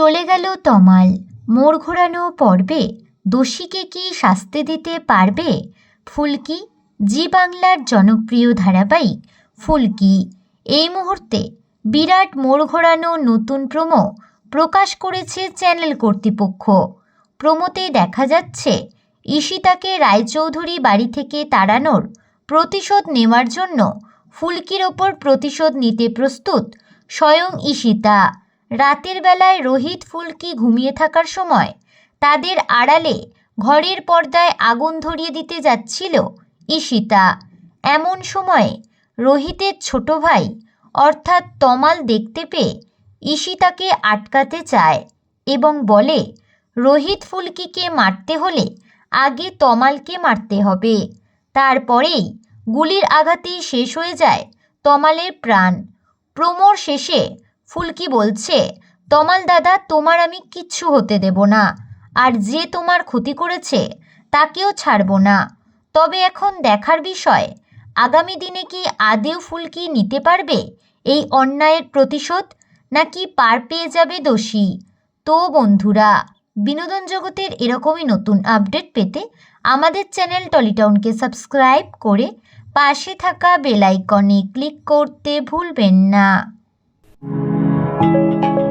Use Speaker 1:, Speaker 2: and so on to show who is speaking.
Speaker 1: চলে গেল তমাল। মোড় ঘোরানো পর্বে দোষীকে কি শাস্তি দিতে পারবে? ফুলকি, জি বাংলার জনপ্রিয় ধারাবাহিক ফুলকি, এই মুহূর্তে বিরাট মোড় ঘোরানো নতুন প্রোমো প্রকাশ করেছে চ্যানেল কর্তৃপক্ষ। প্রোমোতে দেখা যাচ্ছে, ঈশিতাকে রায়চৌধুরী বাড়ি থেকে তাড়ানোর প্রতিশোধ নেওয়ার জন্য ফুলকির ওপর প্রতিশোধ নিতে প্রস্তুত স্বয়ং ঈশিতা। রাতের বেলায় রোহিত ফুলকি ঘুমিয়ে থাকার সময় তাদের আড়ালে ঘরের পর্দায় আগুন ধরিয়ে দিতে যাচ্ছিল ঈশিতা। এমন সময়ে রোহিতের ছোট ভাই, অর্থাৎ তমাল দেখতে পেয়ে ঈশিতাকে আটকাতে চায় এবং বলে, রোহিত ফুলকিকে মারতে হলে আগে তমালকে মারতে হবে। তারপরেই গুলির আঘাতেই শেষ হয়ে যায় তমালের প্রাণ। প্রমোর শেষে ফুলকি বলছে? তমাল দাদা, তোমার আমি কিচ্ছু হতে দেব না। আর যে তোমার ক্ষতি করেছে, তাকেও ছাড়ব না। তবে এখন দেখার বিষয়, আগামী দিনে কি আদেও ফুলকি নিতে পারবে এই অন্যায়ের প্রতিশোধ, নাকি পার পেয়ে যাবে দোষী? তো বন্ধুরা, বিনোদন জগতের এরকমই নতুন আপডেট পেতে আমাদের চ্যানেল টলিটাউনকে সাবস্ক্রাইব করে পাশে থাকা বেল আইকনে ক্লিক করতে ভুলবেন না। Thank you.